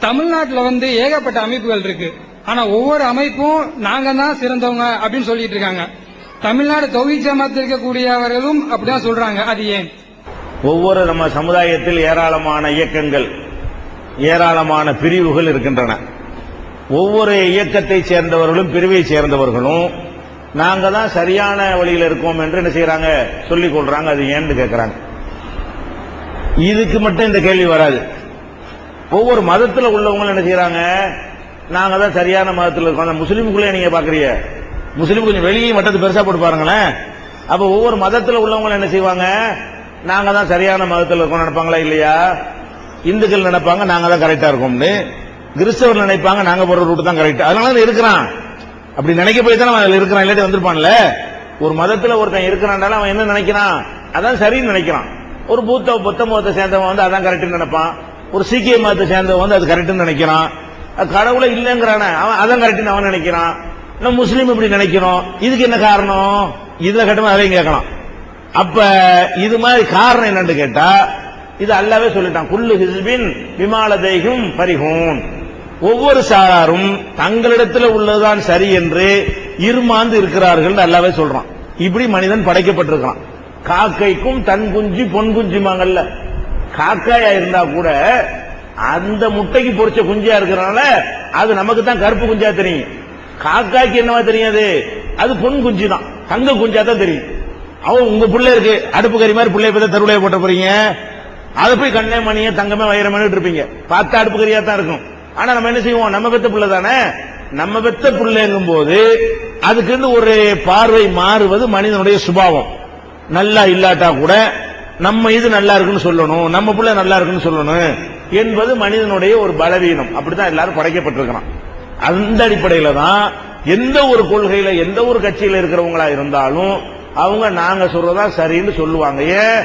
தமிழ்நாட்டில் வந்து ஏகப்பட்ட அமைப்புகள் இருக்கு. ஆனா ஒவ்வொரு அமைப்பும் நாங்க தான் சிறந்தவங்க அப்படின்னு சொல்லிட்டு இருக்காங்க. தமிழ்நாடு தொகுதி ஜமாத்தில் இருக்கக்கூடியவர்களும் அப்படிதான் சொல்றாங்க. அது ஏன்? ஒவ்வொரு நம்ம சமுதாயத்தில் ஏராளமான இயக்கங்கள் ஏராளமான பிரிவுகள் இருக்கின்றன. ஒவ்வொரு இயக்கத்தை சேர்ந்தவர்களும் பிரிவை சேர்ந்தவர்களும் நாங்க தான் சரியான வழியில் இருக்கோம் என்று என்ன செய்யறாங்க? சொல்லிக் கொள்றாங்க. அது ஏன்னு கேட்கிறாங்க இதுக்கு மட்டும் இந்த கேள்வி வராது. ஒவ்வொரு மதத்தில் உள்ளவங்களும் என்ன செய்யறாங்க? நாங்க தான் சரியான மதத்தில் இருக்கோம். அந்த முஸ்லீமுக்குள்ளே நீங்க பாக்குறீங்க. முஸ்லீம் கொஞ்சம் வெளியே மட்டத்து பெருசா போட்டு பாருங்களேன். அப்ப ஒவ்வொரு மதத்தில் உள்ளவங்களும் என்ன செய்வாங்க? நாங்க தான் சரியான மதத்தில் இருக்கோம் நினைப்பாங்களா இல்லையா? இந்துக்கள் நினைப்பாங்க நாங்க தான் கரெக்டா இருக்கோம்னு. கிறிஸ்தவர் நினைப்பாங்க நாங்க போற ரூட் தான் கரெக்ட் அதனால தான் இருக்கிறான். அப்படி நினைக்க போய் தானே அவன் இருக்கிறான் இல்லாட்டி வந்திருப்பான்ல? ஒரு மதத்துல ஒருத்தன் இருக்கிறான்டாலும் அவன் என்ன நினைக்கிறான்? அதான் சரின்னு நினைக்கிறான். ஒரு பூத்த புத்த முகத்தை சேர்ந்தவன் வந்து அதான் கரெக்ட்னு நினைப்பான். ஒரு சீக்கிய மதத்தை சேர்ந்தவன் வந்து அது கரெக்ட்னு நினைக்கிறான். கடவுளை இல்லைங்கிறானே அவன் அதான் கரெக்டுன்னு அவன் நினைக்கிறான். நம்ம முஸ்லீம் இப்படி நினைக்கிறோம் இதுக்கு என்ன காரணம்? இதுல கட்டமா அதையும் கேட்கலாம். அப்ப இது மாதிரி காரணம் என்னன்னு கேட்டா இது அல்லாவே சொல்லிட்டான். குல்லு ஹிஸ்பின் விமாலதேகும் பரிகூன் ஒவ்வொரு சாராரும் தங்களிடத்தில் உள்ளதுதான் சரி என்று இருமாந்து இருக்கிறார்கள் அல்லாவே சொல்றான். இப்படி மனிதன் படைக்கப்பட்டிருக்கான் காக்கைக்கும் தன் குஞ்சு பொன் குஞ்சுமாங்கல்ல காக்காயா இருந்தா கூட அந்த முட்டைக்கு பொறிச்ச குஞ்சா இருக்கிறனால அது நமக்கு தான் கருப்பு குஞ்சா தெரியும். காக்காய்க்கு என்னவா தெரியாது அது? பொன் குஞ்சு தான் தங்க குஞ்சா தான் தெரியும். அவன் உங்க பிள்ளை இருக்கு. அடுப்பு கறி மாதிரி பிள்ளைய பத்தி தருளைய போட்ட போறீங்க? அதை போய் கண்ணே மணியே தங்கமே வைரமனு இருப்பீங்க. பார்த்தா அடுப்பு கறியா தான் இருக்கும். ஆனா நம்ம என்ன செய்வோம்? நம்ம பெத்த பிள்ளை தானே? நம்ம பெத்த பிள்ளைங்கும் போது அதுக்கு இருந்து ஒரு பார்வை மாறுவது மனிதனுடைய சுபாவம். நல்லா இல்லாட்டா கூட நம்ம இது நல்லா இருக்குன்னு சொல்லணும் நம்ம பிள்ளை நல்லா இருக்குன்னு சொல்லணும் என்பது மனிதனுடைய ஒரு பலவீனம். அப்படித்தான் எல்லாரும் படைக்கப்பட்டிருக்கிறான் அந்த அடிப்படையில தான் எந்த ஒரு கொள்கையில எந்த ஒரு கட்சியில இருக்கிறவங்களா இருந்தாலும் அவங்க நாங்க சொல்றதா சரின்னு சொல்லுவாங்க. ஏன்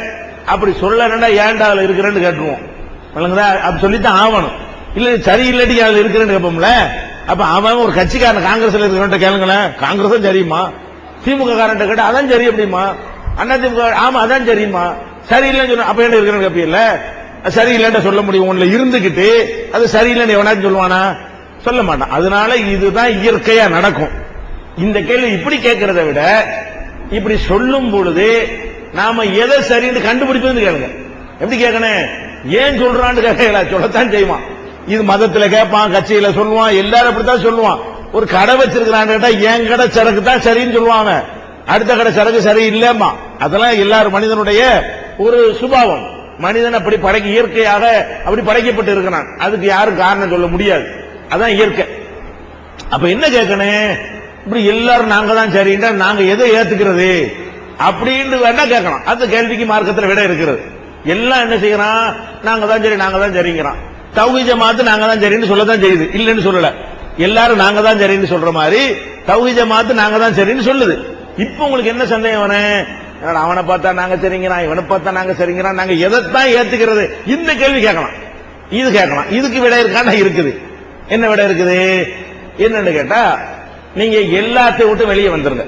அப்படி சொல்லணும்னா ஏன்டா அதுல இருக்கிறேன்னு கேட்டுருவோம். விளங்குதா? அப்படி சொல்லித்தான் ஆகணும். இல்ல சரி இல்லாட்டி அதுல இருக்கிறேன்னு கேட்போம்ல. அப்ப அவன் ஒரு கட்சிக்காரன் காங்கிரஸ்ல இருக்கிறவன்ட்ட கேளுங்களேன் காங்கிரஸும் சரியுமா? திமுக காரன் கேட்டா அதான் சரி அப்படிமா அண்ணா திமுக ஆமா அதான் சரியுமா? சரியில்லைன்னு சொன்ன அப்ப என்ன இருக்கிறேன்னு கேப்பீல்ல சரியில்லைன்னு சொல்ல முடியும். உன்ல இருந்துகிட்டு அது சரியில்லைன்னு எவனாச்சும் சொல்லுவானா? சொல்ல மாட்டான். அதனால இதுதான் இயற்கையா நடக்கும். இந்த கேள்வி இப்படி கேட்கறத விட இப்படி சொல்லும் பொழுது நாம எதை சரின்னு கண்டுபிடிப்பது கேளுங்க. எப்படி கேட்கணும்? ஏன் சொல்றான்னு கேட்கல சொல்லத்தான் செய்வான். இது மதத்துல கேட்பான் கட்சியில சொல்லுவான் எல்லாரும் அப்படித்தான் சொல்லுவான். ஒரு கடை வச்சிருக்கிறான்னு கேட்டா என் கடை சரக்கு தான் சரின்னு சொல்லுவாங்க அடுத்த கடை சரக்கு சரி இல்லம்மா அதெல்லாம் எல்லாரும் மனிதனுடைய ஒரு சுபாவம். மனிதன் அப்படி படைக்க இயற்கையாக அப்படி படைக்கப்பட்டு இருக்கிறான். அதுக்கு யாரும் காரணம் சொல்ல முடியாது. அதான் இயற்கை. அப்ப என்ன கேட்கணும்? இப்படி எல்லாரும் நாங்க தான் சரின்றா நாங்க எதை ஏத்துக்கிறது? அப்படின்னு வேணா கேட்கலாம். அந்த கேள்விக்கு மார்க்கத்தில் விட இருக்கிறது. எல்லாம் என்ன செய்யறான்? நாங்க தான் சரி நாங்க தான் சரிங்கிறான். தௌஹி ஜமாத்து நாங்க தான் சரின்னு சொல்லதான் செய்யுது. இல்லைன்னு சொல்லல. எல்லாரும் நாங்க தான் சரின்னு சொல்ற மாதிரி தௌஹி ஜமாத்து நாங்க தான் சரின்னு சொல்லுது. இப்ப உங்களுக்கு என்ன சந்தேகம் அவனை பார்த்தா நாங்க சரிங்கிறான் இவனை பார்த்தா நாங்க சரிங்கிறான் நாங்க எதைத்தான் ஏத்துக்கிறது? இந்த கேள்வி கேட்கலாம். இது கேட்கலாம். இதுக்கு விட இருக்கான இருக்குது. என்ன விட இருக்குது? என்னன்னு கேட்டா நீங்க எல்லாத்தையும் விட்டு வெளியே வந்துருங்க.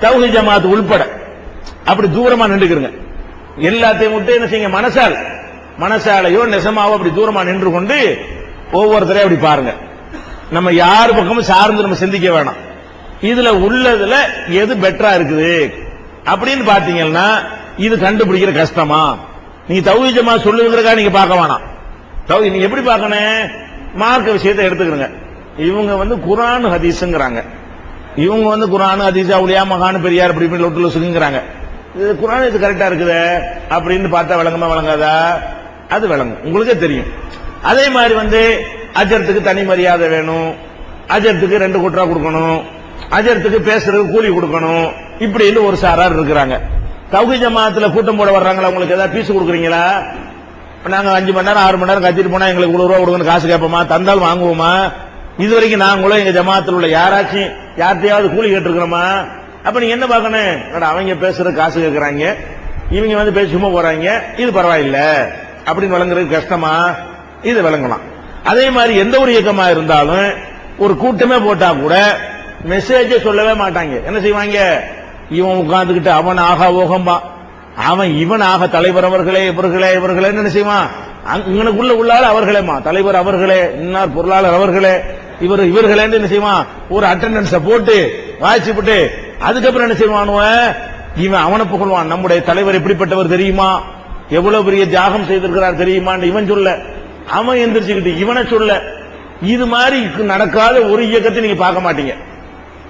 தௌஹி ஜமாத் உள்பட. அப்படி தூரமா நின்றுக்கிறங்க எல்லாத்தையும் விட்டு என்ன செய்யுங்க? மனசால். மனசாலையோ நெசமாவோ அப்படி தூரமா நின்று கொண்டு ஒவ்வொருத்தரையும் அப்படி பாருங்க. நம்ம யார் பக்கமும் சார்ந்து நம்ம சிந்திக்க வேணாம். இதுல உள்ளதுல எது பெட்டரா இருக்குது? அப்படின்னு பாத்தீங்கன்னா இது கண்டுபிடிக்கிற கஷ்டமா? நீங்க தௌஜமா சொல்லுங்கிறக்கா நீங்க பார்க்க வேணாம். தௌஹி நீங்க எப்படி பார்க்கணும்? மார்க்க விஷயத்தை எடுத்துக்கிறங்க. இவங்க வந்து குரான் ஹதீஸ்ங்கிறாங்க. இவங்க வந்து குரான் ஹதீஸ் அவுலியா மகான் பெரியார் இப்படி இப்படி லொட்டுல லொசுங்கிறாங்க இது குரான் இது கரெக்டா இருக்குது? அப்படின்னு பார்த்தா விளங்குமா விளங்காதா? அது விளங்கும். உங்களுக்கே தெரியும். அதே மாதிரி வந்து அஜரத்துக்கு தனி மரியாதை வேணும். அஜரத்துக்கு ரெண்டு குற்றா கொடுக்கணும். அஜரத்துக்கு பேசுறதுக்கு கூலி கொடுக்கணும். இப்படின்னு ஒரு சாரார் இருக்கிறாங்க. தௌஹி ஜமாத்துல கூட்டம் போட வர்றாங்களா? உங்களுக்கு ஏதாவது பீஸ் கொடுக்குறீங்களா? நாங்க அஞ்சு மணி நேரம் ஆறு மணி நேரம் கத்திட்டு போனா எங்களுக்கு இவ்வளவு ரூபா கொடுங்கன்னு காசு கேட்போமா? தந்தால் வாங்குவோமா? இது வரைக்கும் நாங்களும் எங்க ஜமாத்தில் உள்ள யாராச்சும் யார்த்தையாவது கூலி கேட்டிருக்கிறோமா? அப்ப நீங்க என்ன பார்க்கணும்? அவங்க பேசுற காசு கேட்கறாங்க. இவங்க வந்து பேசி சும்மா போறாங்க. இது பரவாயில்ல. அப்படின்னு விளங்குறது கஷ்டமா? இது விளங்கலாம். அதே மாதிரி எந்த ஒரு இயக்கமா இருந்தாலும் ஒரு கூட்டமே போட்டா கூட மெசேஜே சொல்லவே மாட்டாங்க. என்ன செய்வாங்க? இவன் உட்கார்ந்துக்கிட்டு அவன் ஆகா ஓகம்பா. அவன் இவன் ஆக தலைவர் அவர்களே இவர்களே இவர்களே என்ன செய்வான்? அங்க- இங்கனக்குள்ள அவர்களேமா தலைவர் அவர்களே இன்னார் பொருளாளர் அவர்களே இவர் இவர்களே என்ன செய்வான்? ஒரு அட்டண்டன்ஸ போட்டு வாய்ச்சிப்பட்டு அதுக்கப்புறம் என்ன செய்வானுவன் இவன்? அவனை புகழ்வான். நம்முடைய தலைவர் எப்படிப்பட்டவர் தெரியுமா? எவ்வளவு பெரிய தியாகம் செய்திருக்கிறார் தெரியுமான்னு இவன் சொல்ல. அவன் எந்திரிச்சுக்கிட்டு இவனை சொல்ல. இது மாதிரி நடக்காத ஒரு இயக்கத்தை நீங்க பார்க்க மாட்டீங்க.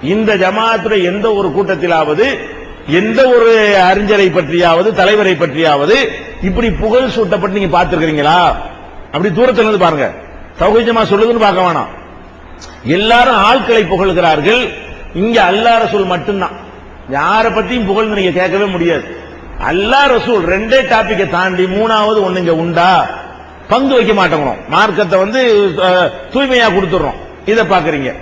இந்த ஜமாத்துல எந்த ஒரு கூட்டத்திலாவது எந்த ஒரு அறிஞரை பற்றியாவது தலைவரை பற்றியாவது இப்படி புகழ் சூட்டப்பட்டு நீங்க பார்த்திருக்கிறீங்களா? அப்படி தூரத்தில் இருந்து பாருங்க. சௌகரியமா சொல்லுதுன்னு பார்க்க வேணாம். எல்லாரும் ஆட்களை புகழ்கிறார்கள். இங்க அல்லா ரசூல் மட்டும்தான். யாரை பத்தியும் புகழ்ந்து நீங்க கேட்கவே முடியாது. அல்லா ரசூல் ரெண்டே டாபிக்கை தாண்டி மூணாவது ஒண்ணு இங்க உண்டா? பங்கு வைக்க மாட்டோம் மார்க்கத்தை வந்து தூய்மையா கொடுத்துடுறோம். இதை பாக்குறீங்க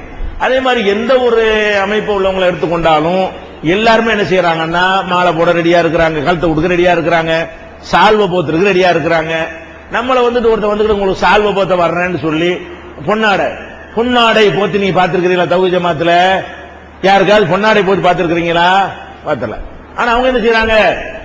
அதே மாதிரி எந்த ஒரு அமைப்பு உள்ளவங்களை எடுத்துக்கொண்டாலும் எல்லாருமே என்ன செய்யறாங்கன்னா மாலை போட ரெடியா இருக்கிறாங்க கழுத்தை கொடுக்க ரெடியா இருக்கிறாங்க சால்வை போத்துறதுக்கு ரெடியா இருக்கிறாங்க. நம்மள வந்துட்டு ஒருத்தர் வந்துட்டு உங்களுக்கு சால்வை போத்த வர்றேன்னு சொல்லி பொன்னாடை. பொன்னாடை போத்து நீங்க பாத்துருக்கீங்களா தகுதி ஜமாத்துல? யாருக்காவது பொன்னாடை போட்டு பாத்துருக்கீங்களா பார்த்தல ஆனா அவங்க என்ன செய்யறாங்க?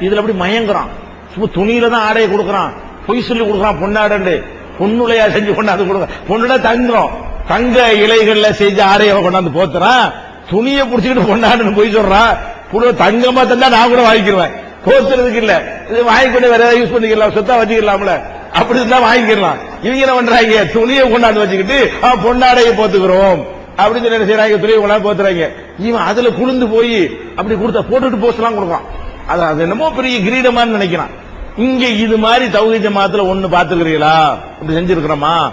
இதுல அப்படி மயங்குறான். சும்மா துணியில தான் ஆடையை கொடுக்கறான். பொய் சொல்லி கொடுக்கறான் பொன்னாடண்டு பொண்ணுலையா செஞ்சு கொண்டாந்து கொடுக்க பொண்ணுடா தங்குறோம் தங்க இலைகள்ல செஞ்ச ஆடைய கொண்டாந்து போத்துறான். துணியை புடிச்சுக்கிட்டு கொண்டாடுன்னு போய் சொல்றான். புள்ள தங்கமா தந்தா நான் கூட வாங்கிக்கிறேன் போத்துறதுக்கு இல்ல. இது வாங்கிக்கொண்டு வேற ஏதாவது யூஸ் பண்ணிக்கலாம். சொத்தா வச்சுக்கலாம்ல. அப்படி இருந்தா வாங்கிக்கலாம். இவங்க என்ன பண்றாங்க? துணியை கொண்டாந்து வச்சுக்கிட்டு ஆ, பொன்னாடையை போத்துக்கிறோம். அப்படின்னு சொல்லி என்ன செய்யறாங்க துணியை கொண்டாந்து போத்துறாங்க. இவன் அதுல குளிந்து போய் அப்படி கொடுத்த போட்டுட்டு போஸ்ட் எல்லாம் கொடுக்கான் அது அது என்னமோ பெரிய கிரீடமான்னு நினைக்கிறான். இங்க இது மாதிரி தௌஹீ ஜமாத்துல ஒண்ணு பாத்துக்கிறீங்களா அப்படி செஞ்சிருக்கிறோமா?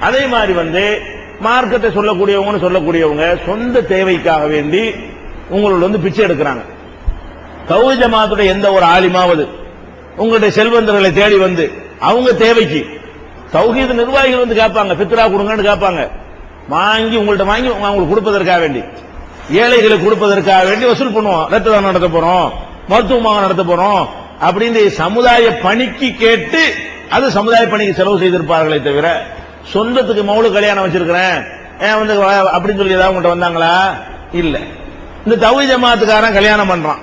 அதே மாதிரி வந்து மார்க்கத்தை சொல்லக்கூடியவங்கன்னு சொல்லக்கூடியவங்க சொந்த தேவைக்காக வேண்டி உங்களோட வந்து பிச்சை எடுக்கிறாங்க. தௌஹீ ஜமாத்துடைய எந்த ஒரு ஆலிமாவது உங்களுடைய செல்வந்தர்களை தேடி வந்து அவங்க தேவைக்கு தௌஹீத் நிர்வாகிகள் வந்து கேட்பாங்க பித்ரா கொடுங்கன்னு கேட்பாங்க. வாங்கி உங்கள்ட்ட வாங்கி அவங்களுக்கு கொடுப்பதற்காக வேண்டி. ஏழைகளுக்கு கொடுப்பதற்காக வேண்டி வசூல் பண்ணுவோம். ரத்த தானம் நடத்த போறோம் மருத்துவமாக நடத்த போறோம் அப்படின்னு சமுதாய பணிக்கு கேட்டு அது சமுதாய பணிக்கு செலவு செய்திருப்பார்களே தவிர சொந்தத்துக்கு மௌலு கல்யாணம் வச்சிருக்கிறேன். ஏன் வந்து அப்படின்னு சொல்லி ஏதாவது உங்கள்ட்ட வந்தாங்களா? இல்ல. இந்த தவி ஜமாத்துக்காரன் கல்யாணம் பண்றான்.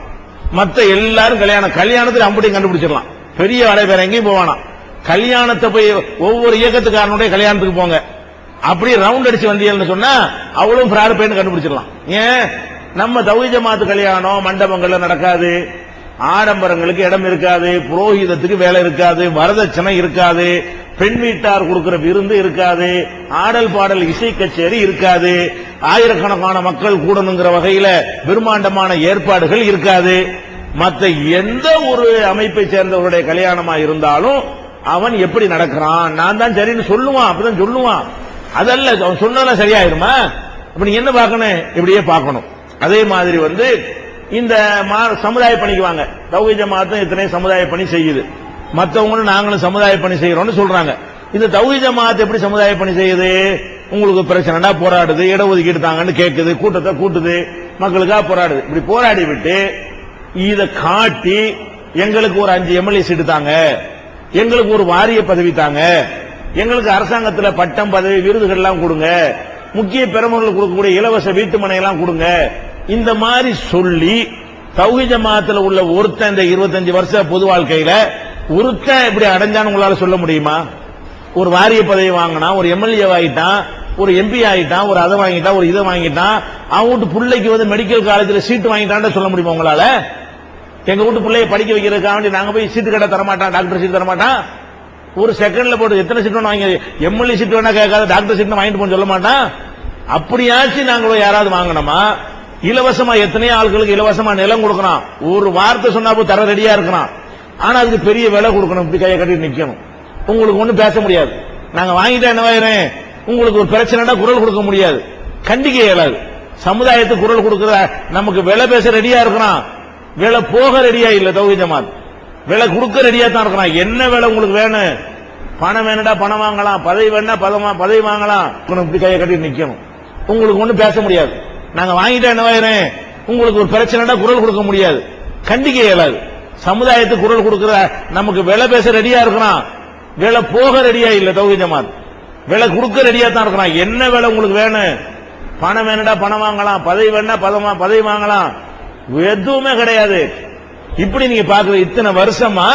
மத்த எல்லாரும் கல்யாணம் கல்யாணத்துல அம்புட்டையும் கண்டுபிடிச்சிடலாம். பெரிய வரை வேற எங்கேயும் போவானா கல்யாணத்தை போய் ஒவ்வொரு இயக்கத்துக்காரனுடைய கல்யாணத்துக்கு போங்க. அப்படியே ரவுண்ட் அடிச்சு வந்தீங்கன்னு சொன்னா அவ்வளவு ஃப்ராடு பையன் கண்டுபிடிச்சிடலாம். ஏன்? நம்ம தவி ஜமாத்து கல்யாணம் மண்டபங்கள்ல நடக்காது. ஆடம்பரங்களுக்கு இடம் இருக்காது. புரோகிதத்துக்கு வேலை இருக்காது. வரதட்சணை இருக்காது. பெண் வீட்டார் கொடுக்கிற விருந்து இருக்காது ஆடல் பாடல் இசை கச்சேரி இருக்காது ஆயிரக்கணக்கான மக்கள் கூடணுங்கிற வகையில பிரம்மாண்டமான ஏற்பாடுகள் இருக்காது. மற்ற எந்த ஒரு அமைப்பை சேர்ந்தவருடைய கல்யாணமா இருந்தாலும் அவன் எப்படி நடக்கிறான்? நான் தான் சரின்னு சொல்லுவான் அப்படிதான் சொல்லுவான். அதல்ல அவன் சொன்னதெல்லாம் சரியாயிருமா? அப்ப நீங்க என்ன பார்க்கணும்? இப்படியே பார்க்கணும். அதே மாதிரி வந்து இந்த மா- சமுதாய பணிக்கு வாங்க. தௌஹீ ஜமாத்தும் இத்தனை சமுதாய பணி செய்யுது. மற்றவங்களும் நாங்களும் சமுதாய பணி செய்யறோம்னு சொல்றாங்க. இந்த தௌஹி ஜமாத் எப்படி சமுதாய பணி செய்யுது? உங்களுக்கு பிரச்சனைனா போராடுது இடஒதுக்கீடு தாங்கன்னு கேட்குது கூட்டத்தை கூட்டுது மக்களுக்காக போராடுது. இப்படி போராடி விட்டு இதை காட்டி எங்களுக்கு ஒரு அஞ்சு எம்எல்ஏ சீட்டு தாங்க. எங்களுக்கு ஒரு வாரிய பதவி தாங்க. எங்களுக்கு அரசாங்கத்தில் பட்டம் பதவி விருதுகள் எல்லாம் கொடுங்க. முக்கிய பெருமர்களுக்கு கொடுக்கக்கூடிய இலவச வீட்டு மனை எல்லாம் கொடுங்க. இந்த மாதிரி சொல்லி தௌஹி ஜமாத்துல உள்ள ஒருத்தன் இந்த 25 வருஷ பொது வாழ்க்கையில ஒருத்தன் இப்படி அடைஞ்சான்னு உங்களால சொல்ல முடியுமா? ஒரு வாரிய பதவி வாங்கினா ஒரு எம்எல்ஏ ஆகிட்டான் ஒரு எம்பி ஆகிட்டான் ஒரு அதை வாங்கிட்டான் ஒரு இதை வாங்கிட்டான் அவன் வீட்டு பிள்ளைக்கு வந்து மெடிக்கல் காலேஜில் சீட்டு வாங்கிட்டான்னு சொல்ல முடியுமா உங்களால? எங்க வீட்டு பிள்ளைய படிக்க வைக்கிறதுக்காக வேண்டி நாங்க போய் சீட்டு கடை தரமாட்டான் டாக்டர் சீட் தரமாட்டான் ஒரு செகண்ட்ல போட்டு எத்தனை சீட் வேணும் வாங்கி எம்எல்ஏ சீட் வேணா கேட்காத டாக்டர் சீட் வாங்கிட்டு போன்னு சொல்ல மாட்டான் அப்படியாச்சும் நாங்களும் யாராவது வாங்கணுமா? இலவசமா எத்தனையோ ஆட்களுக்கு இலவசமா நிலம் கொடுக்கணும். ஒரு வார்த்தை சொன்னா போய் தர ரெடியா இருக்கிறான் ஆனா அதுக்கு பெரிய விலை கொடுக்கணும் இப்படி கையை கட்டி நிக்கணும். உங்களுக்கு ஒன்றும் பேச முடியாது. நாங்க வாங்கிட்டா என்னவாயிரும் உங்களுக்கு ஒரு பிரச்சனைனா குரல் கொடுக்க முடியாது. கண்டிக்க இயலாது. சமுதாயத்துக்கு குரல் கொடுக்கிற நமக்கு விலை பேச ரெடியா இருக்கிறான் விலை போக ரெடியா இல்ல தௌஹீத் ஜமாத். விலை கொடுக்க ரெடியா தான் இருக்கிறான் என்ன விலை உங்களுக்கு வேணும்? பணம் வேணுடா பணம் வாங்கலாம். பதவி வேணா பதமா பதவி வாங்கலாம். இப்படி கையை கட்டி நிக்கணும். உங்களுக்கு ஒன்றும் பேச முடியாது. நாங்க வாங்கிட்டா என்னவாயிரும் உங்களுக்கு ஒரு பிரச்சனைடா குரல் கொடுக்க முடியாது. கண்டிக்க இயலாது. சமுதாயத்துக்கு குரல் கொடுக்கிற நமக்கு விலை பேச ரெடியா இருக்கிறான் விலை போக ரெடியா இல்ல தௌஹீத் ஜமாத். விலை கொடுக்க ரெடியா தான் இருக்கிறான் என்ன விலை உங்களுக்கு வேணும்? பணம் வேணுடா பணம் வாங்கலாம். பதவி வேணா பதமா பதவி வாங்கலாம். எதுவுமே கிடையாது. இப்படி நீங்க பாக்குற இத்தனை வருஷமா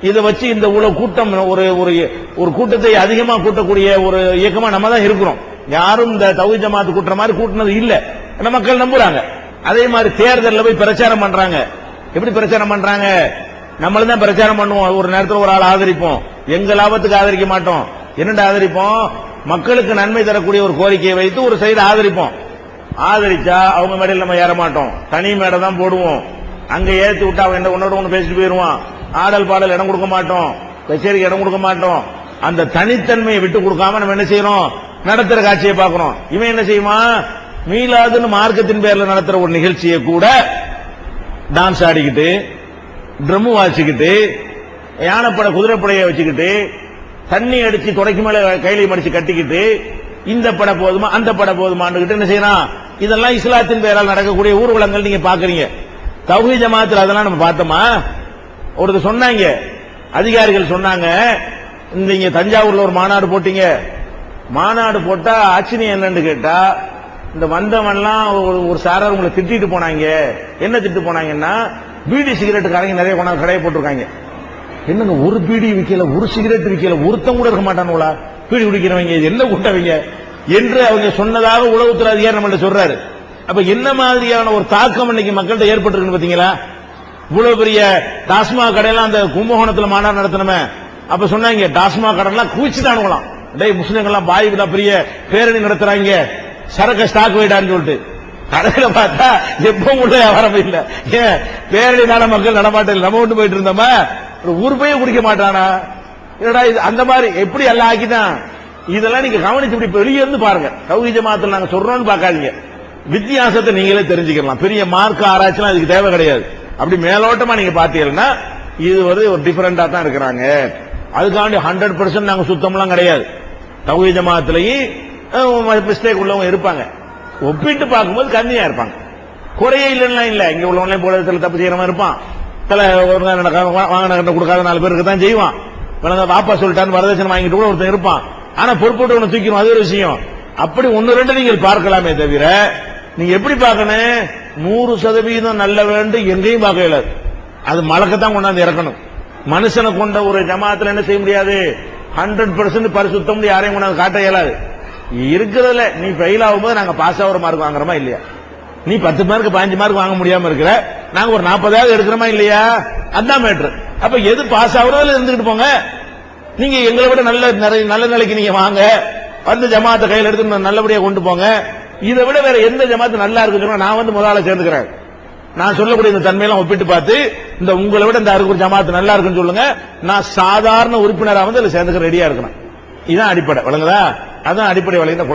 இதை வச்சு இந்த உலக கூட்டம் ஒரு ஒரு ஒரு கூட்டத்தை அதிகமா கூட்டக்கூடிய ஒரு இயக்கமா நம்ம தான் இருக்கிறோம். யாரும் இந்த தௌஹி ஜமாத்து கூட்டுற மாதிரி கூட்டினது இல்ல. மக்கள் நம்புறாங்க. அதே மாதிரி தேர்தலில் போய் பிரச்சாரம் பண்றாங்க. எப்படி பிரச்சாரம் பண்றாங்க? நம்மளும் தான் பிரச்சாரம் பண்ணுவோம். ஒரு நேரத்தில் ஒரு ஆள் ஆதரிப்போம். எங்க லாபத்துக்கு ஆதரிக்க மாட்டோம். என்னண்டு ஆதரிப்போம்? மக்களுக்கு நன்மை தரக்கூடிய ஒரு கோரிக்கையை வைத்து ஒரு சைடு ஆதரிப்போம். ஆதரிச்சா அவங்க மேடையில் நம்ம ஏற மாட்டோம். தனி மேடை தான் போடுவோம். அங்க ஏற்றி விட்டா அவன் என்ன உன்னோட ஒன்று பேசிட்டு போயிடுவான் ஆடல் பாடல் இடம் கொடுக்க மாட்டோம். கச்சேரிக்கு இடம் கொடுக்க மாட்டோம். அந்த தனித்தன்மையை விட்டு கொடுக்காம நம்ம என்ன செய்யறோம்? நடத்துற காட்சியை பார்க்கிறோம். இவன் என்ன செய்யுமா மீளாதுன்னு மார்க்கத்தின் பேர்ல நடத்துற ஒரு நிகழ்ச்சியை கூட டான்ஸ் ஆடிக்கிட்டு ட்ரம்மு வாசிக்கிட்டு யானைப்படை குதிரைப்படையை வச்சுக்கிட்டு தண்ணி அடிச்சு துடைக்கு மேல கையிலையும் அடிச்சு கட்டிக்கிட்டு இந்த பட போதுமா அந்த பட போதுமான்னு என்ன செய்யறான் இதெல்லாம் இஸ்லாத்தின் பெயரால் நடக்கக்கூடிய ஊர்வலங்கள் நீங்க பாக்குறீங்க. தௌஹி ஜமாத்தில் அதெல்லாம் நம்ம பார்த்தோமா? ஒருத்தர் சொன்னாங்க. அதிகாரிகள் சொன்னாங்க. இந்த தஞ்சாவூர்ல ஒரு மாநாடு போட்டீங்க. மாநாடு போட்டா ஆச்சரியம் என்னன்னு கேட்டா இந்த வந்தவன்லாம் ஒரு சாரார் உங்களை திட்டிட்டு போனாங்க. என்ன திட்டு போனாங்கன்னா பீடி சிகரெட்டுக்காரங்க நிறைய கொண்டாந்து கடையை போட்டிருக்காங்க. என்னங்க ஒரு பீடி விற்கல ஒரு சிகரெட் விற்கல ஒருத்தம் கூட இருக்க மாட்டானுங்களா? பீடி குடிக்கிறவங்க இது என்ன கூட்டவங்க? என்று அவங்க சொன்னதாக உளவுத்துறை அதிகாரி நம்மள்ட்ட சொல்றாரு. அப்ப என்ன மாதிரியான ஒரு தாக்கம் இன்னைக்கு மக்கள்கிட்ட ஏற்பட்டிருக்குன்னு பாத்தீங்களா? இவ்வளவு பெரிய டாஸ்மாக் கடையெல்லாம் அந்த கும்பகோணத்துல மாநாடு நடத்தினமே. அப்ப சொன்னாங்க டாஸ்மாக் கடையெல்லாம் குவிச்சுட்டானுங்களாம். டேய் முஸ்லீம்கள்லாம் பாய்க்குதான் பெரிய பேரணி நடத்துறாங்க. சரக்கு ஸ்டாக் போயிட்டான்னு சொல்லிட்டு. கடையில பார்த்தா எப்பவும் உள்ள வியாபாரம் இல்ல. ஏன்? பேரணினால மக்கள் நடமாட்டம் நம்ம விட்டு போயிட்டு இருந்தோமா? ஒரு உருப்பையே குடிக்க மாட்டானா? என்னடா இது? அந்த மாதிரி எப்படி எல்லாம் ஆக்கிதான் இதெல்லாம் நீங்க கவனிச்சு இப்படி வெளியே இருந்து பாருங்க. சௌகி ஜமாத்தில் நாங்க சொல்றோம்னு பாக்காதீங்க வித்தியாசத்தை நீங்களே தெரிஞ்சுக்கலாம். பெரிய மார்க் ஆராய்ச்சிலாம் அதுக்கு தேவை கிடையாது. அப்படி மேலோட்டமா நீங்க பாத்தீங்கன்னா இது வந்து ஒரு டிஃபரெண்டா தான் இருக்கிறாங்க. அதுக்காண்டி ஹண்ட்ரட் பர்சன்ட் நாங்க சுத்தம்லாம் கிடையாது. தௌஹி ஜமாத்திலையும் மிஸ்டேக் உள்ளவங்க இருப்பாங்க. ஒப்பிட்டு பார்க்கும்போது கம்மியா இருப்பாங்க. குறையே இல்லைன்னா இல்ல. இங்க உள்ளவனே போல சில தப்பு செய்யறவன் இருப்பான். சில ஒரு நடக்காம வா- வாங்கின கொடுக்காத நாலு பேருக்கு தான் செய்வான். இவனுங்க வாப்பா சொல்லிட்டான்னு வரதட்சணை வாங்கிட்டு கூட ஒருத்தன் இருப்பான். ஆனா பொறுப்போட்டு ஒன்று தூக்கணும் அது ஒரு விஷயம். அப்படி ஒன்னு ரெண்டு நீங்கள் பார்க்கலாமே தவிர நீங்க எப்படி பார்க்கணும்? நூறு சதவீதம் நல்ல வேண்டும் எங்கேயும் பார்க்க இயலாது அது மழக்கத்தான் கொண்டாந்து இறக்கணும். மனுஷனை கொண்ட ஒரு ஜமாத்துல என்ன செய்ய முடியாது? ஹண்ட்ரட் பர்சன்ட் பரிசுத்தம் யாரையும் கொண்டாந்து காட்ட இயலாது. இருக்கிறதுல நீ ஃபெயில் ஆகும்போது நாங்க பாஸ் ஆகிற மார்க் வாங்குறோமா இல்லையா? நீ பத்து மார்க் பதினஞ்சு மார்க் வாங்க முடியாம இருக்கிற நாங்க ஒரு நாற்பதாவது எடுக்கிறோமா இல்லையா? அதான் மேட்ரு அப்ப எது பாஸ் ஆகுறதுல இருந்துகிட்டு போங்க. நீங்க எங்களை விட நல்ல நிறைய நல்ல நிலைக்கு நீங்க வாங்க. வந்து ஜமாத்தை கையில் எடுத்து நல்லபடியா கொண்டு போங்க. இதை விட வேற எந்த ஜமாத்து நல்லா இருக்கு நான் வந்து முதல்ல சேர்ந்துக்கிறேன். நான் சொல்லக்கூடிய இந்த தன்மையெல்லாம் ஒப்பிட்டு பார்த்து இந்த உங்களை விட இந்த அருக்கூர் ஜமாத்து நல்லா இருக்குன்னு சொல்லுங்க. நான் சாதாரண உறுப்பினராக வந்து அதில் சேர்ந்துக்க ரெடியா இருக்கிறேன் இதுதான் அடிப்படை. வழங்குதா அதான் அடிப்படை வழங்கின